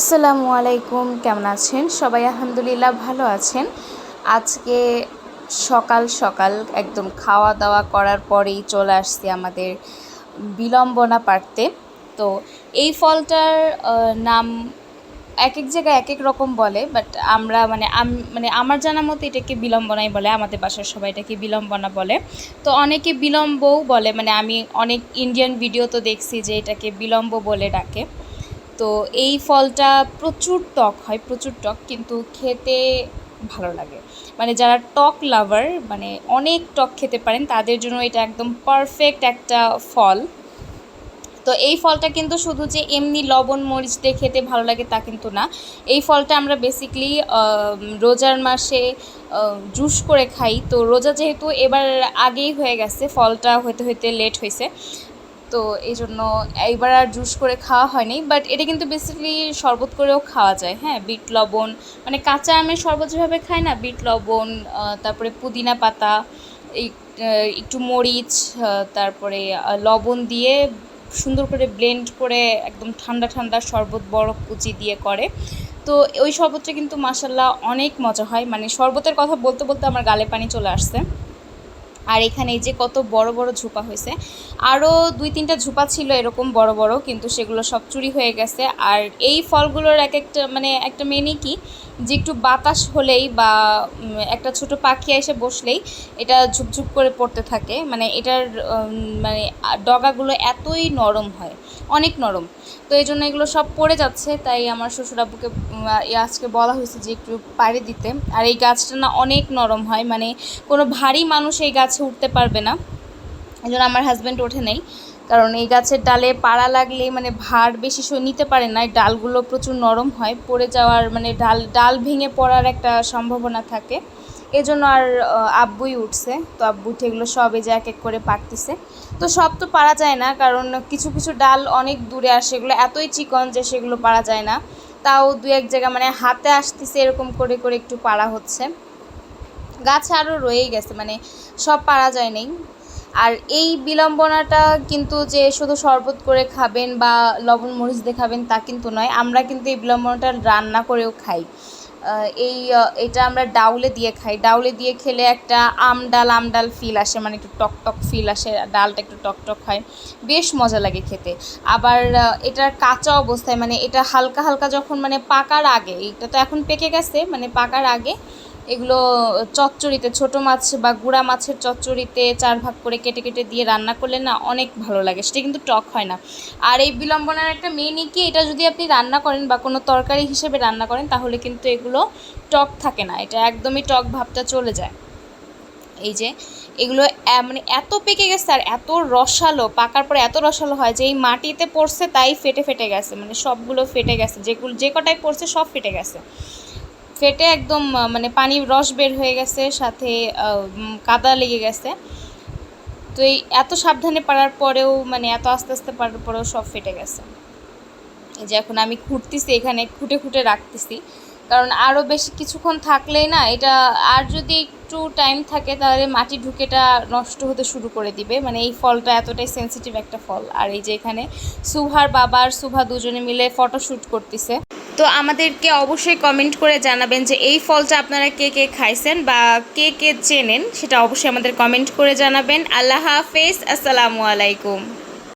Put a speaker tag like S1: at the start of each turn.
S1: আসসালামু আলাইকুম, কেমন আছেন? সবাই আলহামদুলিল্লাহ ভালো আছেন। আজকে সকাল সকাল একদম খাওয়া দাওয়া করার পরেই চলে আসছি আমাদের বিলম্বনা পারতে তো এই ফলটার নাম এক এক জায়গায় এক এক রকম বলে বাট আমরা মানে মানে আমার জানা মতো এটাকে বিলম্বনাই বলে, আমাদের বাসার সবাই এটাকে বিলম্বনা বলে। তো অনেকে বিলম্বও বলে মানে আমি অনেক ইন্ডিয়ান ভিডিও তো দেখছি যে এটাকে বিলম্ব বলে ডাকে। তো এই ফলটা প্রচুর টক হয়, প্রচুর টক, কিন্তু খেতে ভালো লাগে। মানে যারা টক লাভার মানে অনেক টক খেতে পারেন, তাদের জন্য এটা একদম পারফেক্ট একটা ফল। তো এই ফলটা কিন্তু শুধু যে এমনি লবণ, মরিচ দিয়ে খেতে ভালো লাগে তা কিন্তু না। এই ফলটা আমরা বেসিকলি রোজার মাসে জুস করে খাই। তো রোজা যেহেতু এবার আগেই হয়ে গেছে, ফলটা হইতে হইতে লেট হয়েছে তো এই জন্য এইবার আর জুস করে খাওয়া হয়নি বাট এটা কিন্তু বেসিক্যালি শরবত করেও খাওয়া যায়। হ্যাঁ বিট, লবণ মানে কাঁচা আমের শরবত যেভাবে খায় না, বিট, লবণ তারপরে পুদিনা পাতা, এই একটু মরিচ তারপরে লবণ দিয়ে সুন্দর করে ব্লেন্ড করে একদম ঠান্ডা ঠান্ডা শরবত বরফ কুচি দিয়ে করে। তো ওই শরবতটা কিন্তু মাসাল্লাহ অনেক মজা হয়। মানে শরবতের কথা বলতে বলতে আমার গালে পানি চলে আসছে। আর এখানে এই যে কত বড় বড় ঝুপা হয়েছে আরও দুই তিনটা ঝুপা ছিল এরকম বড় বড়, কিন্তু সেগুলো সব চুরি হয়ে গেছে। আর এই ফলগুলোর এক একটা মানে একটা মেনে কি, যে একটু বাতাস হলেই বা একটা ছোট পাখি এসে বসলেই এটা ঝুপঝুপ করে পড়তে থাকে। মানে এটার মানে ডগাগুলো এতই নরম হয়। অনেক নরম। তো এই জন্য এগুলো সব পড়ে যাচ্ছে, তাই আমার শ্বশুর আব্বুকে আজকে বলা হয়েছে যে একটু পাড়ে দিতে। আর এই গাছটা না অনেক নরম হয় মানে কোনো ভারী মানুষ এই গাছে উঠতে পারবে না। এই জন্য আমার হাজব্যান্ড ওঠে নেই। কারণ এই গাছের ডালে পাড়া লাগলে মানে ভার বেশি নিতে পারে না ডালগুলো প্রচুর নরম হয়। পড়ে যাওয়ার মানে ডাল ডাল ভেঙে পড়ার একটা সম্ভাবনা থাকে। এই জন্য আর আব্বুই উঠছে। তো আব্বু উঠে এগুলো সব এই যে এক এক করে পারতেছে তো সব তো পারা যায় না, কারণ কিছু কিছু ডাল অনেক দূরে আর সেগুলো এতই চিকন যে সেগুলো পারা যায় না। তাও দু এক জায়গা মানে হাতে আসতেছে এরকম করে করে একটু পারা হচ্ছে। গাছ আরও রয়েই গেছে মানে সব পারা যায় নাই। আর এই বিলম্বনাটা কিন্তু যে শুধু শরবত করে খাবেন বা লবণ মরিচ দিয়ে খাবেন তা কিন্তু নয়, আমরা কিন্তু এই বিলম্বনাটা রান্না করেও খাই। এই এটা আমরা ডাউলে দিয়ে খাই। ডাউলে দিয়ে খেলে একটা আমডাল আমডাল ফিল আসে মানে একটু টকটক টক ফিল আসে, ডালটা একটু টকটক টক হয়। বেশ মজা লাগে খেতে। আবার এটার কাঁচা অবস্থায় মানে এটা হালকা হালকা যখন মানে পাকার আগে এটা তো এখন পেকে গেছে মানে পাকার আগে এগুলো চচ্চড়িতে, ছোট মাছ বা গুঁড়া মাছের চচ্চড়িতে চার ভাগ করে কেটে কেটে দিয়ে রান্না করলে না অনেক ভালো লাগে। সেটা কিন্তু টক হয় না। আর এই বিলম্বনার একটা মেনই কি, এটা যদি আপনি রান্না করেন বা কোনো তরকারি হিসেবে রান্না করেন, তাহলে কিন্তু এগুলো টক থাকে না। এটা একদমই টক ভাবটা চলে যায়। এই যে, এগুলো মানে এত পেকে গেছে আর এত রসালো, পাকার পরে এত রসালো হয় যে এই মাটিতে পড়ছে তাই ফেটে ফেটে গেছে। মানে সবগুলো ফেটে গেছে। যেগুলো, যে কটাই পড়ছে সব ফেটে গেছে। ফেটে একদম মানে পানির রস বের হয়ে গেছে, সাথে কাদা লেগে গেছে। তো এই এত সাবধানে পারার পরেও মানে এত আস্তে আস্তে পারার পরেও সব ফেটে গেছে। এই যে এখন আমি খুঁটতেছি এখানে, খুঁটে খুঁটে রাখতেছি। কারণ আরও বেশি কিছুক্ষণ থাকলেই না, এটা আর যদি একটু টাইম থাকে, তাহলে মাটি ঢুকেটা নষ্ট হতে শুরু করে দিবে। মানে এই ফলটা এতটাই সেনসিটিভ একটা ফল। আর এই যে এখানে সুভার বাবা আর সুভা দুজনে মিলে ফটোশ্যুট করতেছে। তো আমাদেরকে অবশ্যই কমেন্ট করে জানাবেন যে এই ফলটা আপনারা কে কে খাইছেন বা কে কে চেনেন, সেটা অবশ্যই আমাদের কমেন্ট করে জানাবেন। আল্লাহ হাফেজ, আসসালামু আলাইকুম।